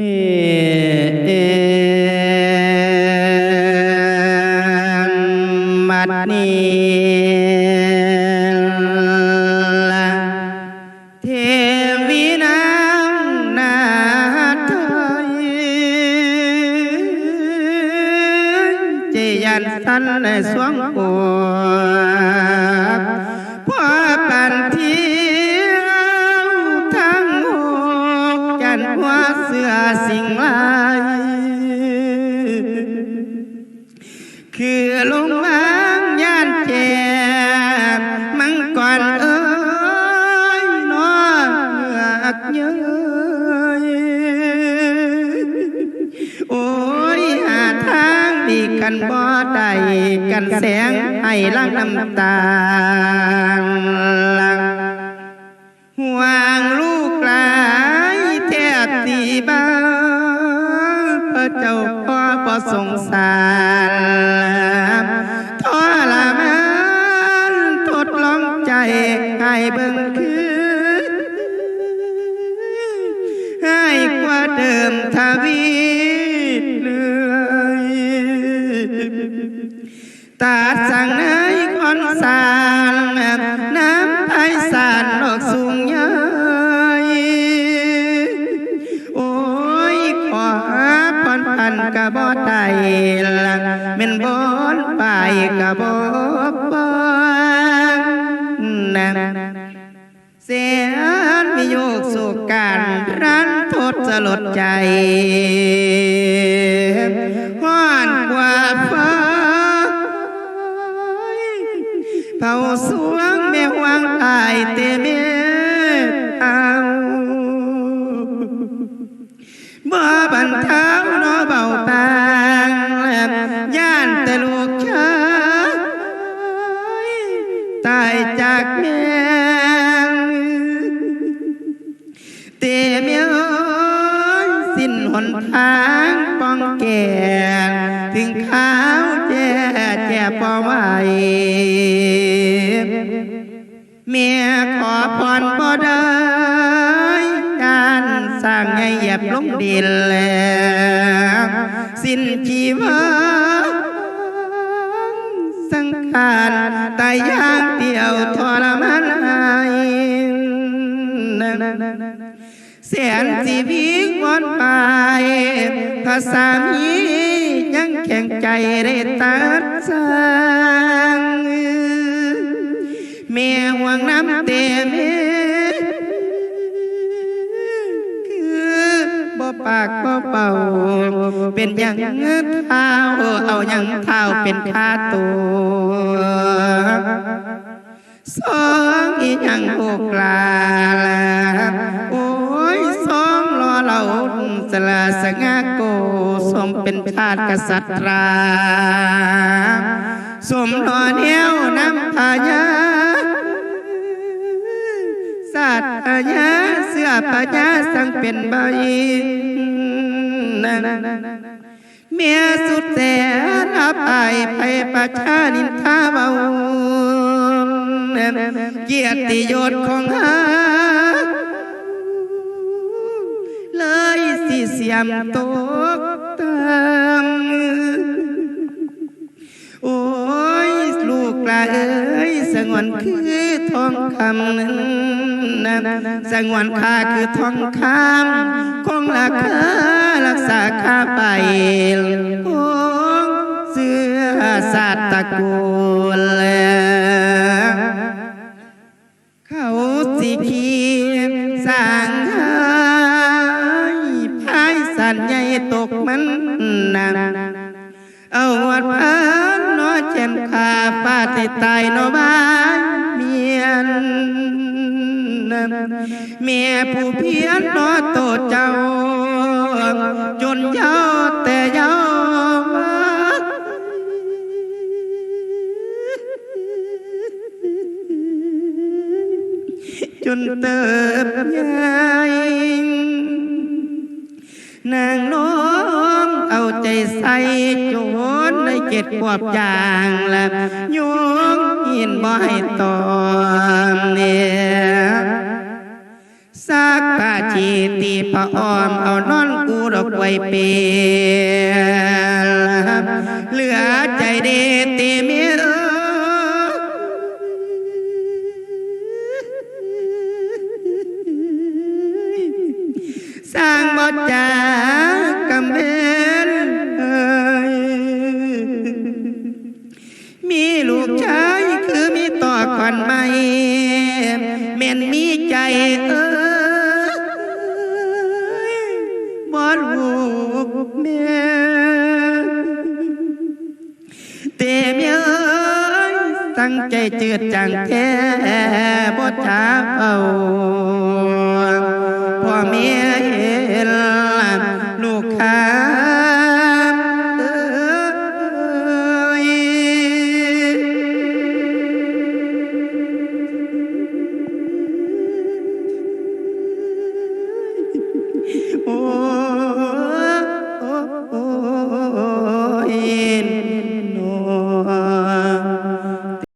นี่มัดนี้ละเทวีนางนาไทยเจยันสันในสวงปว คือลุงมางย่านแจมมังก่อนเอ้ยน้องอักเยยโอ้ยหาทางดีกันบ่ได้กันแสงให้ล้างน้ำตาห่วงลูกหลายแทบตีบ้าพระเจ้าพ่อบ่สงสาร ลองใจให้เบิ่งคือให้กว่าเดิมทวีเลยตาสั่งในคนสารน้ำไพสารดอกสูงใหญ่โอ้ยขอพรพันกะบ่ได้ละแม่นบอนไปกะบ่ การรันโทษสลดใจห้อนกว่าฟ้าเผาสวงแม่วางตายเตเมเอาบ่บันเท้าเนอเบาบางย่านแต่ลูกชายตายจากแม่ หางป้องแก่ถึงข้าวแจ่แจ่ปอไหวเมียขอพรบ่ได้การสร้างให้เหยียบลงดินแล้วสิ้นชีวาสังขารตายยางเดียวทรมานาย แสนสีพิงวอนไปถ้าสามียังแข็งใจได้ตัดสร้างแม่ห่วงน้ำเต็มคือบ่ปากบ่เป่า เป็นอย่างเท้าเอาอย่างเท้าเป็นผ้าตัวสองอีหยังโอกลา สละสงาโกสมเป็นชาติกษัตราสมนอเนียวน้ำพายาสัตว์พายาเสื้อพายาสังเป็นใบเมียสุดแต่รับอายไปประชานินทาเบาเกียรติยศของหา ยมตกตามโอ้ยลูกหลาเอ้ยสงวนคือทองคำนั้นนะสงวนค่าคือทองคำคงราคารักษาค่าไปโอ้เสื้อสาตตะกูายสันใหญ่ตกมันนาเอาวัดพันนอเจนคาฟาติตายนอบานเมียนเมียผู้เพียรนอโตเจ้า จนเย้าแต่เย้าจนเติบใหญ่ นางน้องเอาใจใส่โจนในเจ็ดขวบจางละโยงยินบ่ให้ตอมเนี่ยสักผ้าชีตีผ้าอ้อมเอานอนกูไว้เปรียบเหลือใจเดเตเมี บ่จากำเบนเอยมีลูกชายคือมีต่อก่อนไม่แม่นมีใจเอ้ยบ่ลูกแม่เตเมียเอ้ยตั้งใจเจือดจังแท้บ่ช้าเอาพ่อแม่